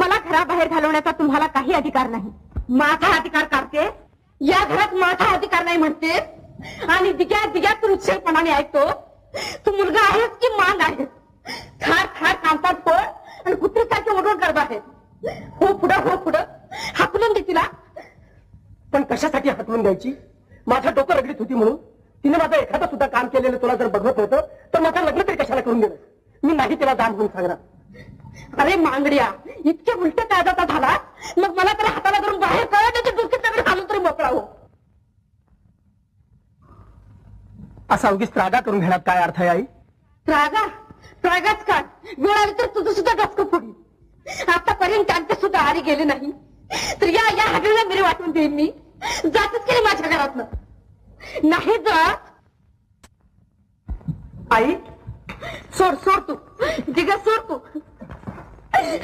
मला घराबाहेर घालवण्याचा तुम्हाला काही अधिकार नाही. माझा अधिकार काढते. या घरात माझा अधिकार नाही म्हणते. आणि दिग्या दिग्या तू उच्चपणाने ऐकतो. तू मुलगा आहेस की मान आहे खार खार कामतात पण आणि कुत्रीसारखे ओढून करत आहे हो पुढं हो पुढं. हाकलून दे तिला. पण कशासाठी हाकलून द्यायची? माझं डोकं रगडीत होती म्हणून. तिने माझं एखादं सुद्धा काम केलेलं तुला जर बघत होतं तर माझं लग्न तरी कशाला करून दिलं मी नाही तिला दान म्हणून सांगणार. अरे मांगड्या इतके उलटे कायदा झाला? मग मला तर हाताला धरून बाहेर कळ त्याच्या डोक्यात दगड घालून तरी मोकळा हो. असा उगीच त्रागा करून घेण्यात काय अर्थ आहे आई? रागा रागाच का वेळ आली तर तुझं सुद्धा डोसकं फोडी आतापर्यंत त्यांचे सुद्धा आरी गेले नाही. तर या या हगरीला मेरे वाटून देईन मी. जातच केली माझ्या घरातनं. नाही जात. आई? सोड सोड तू.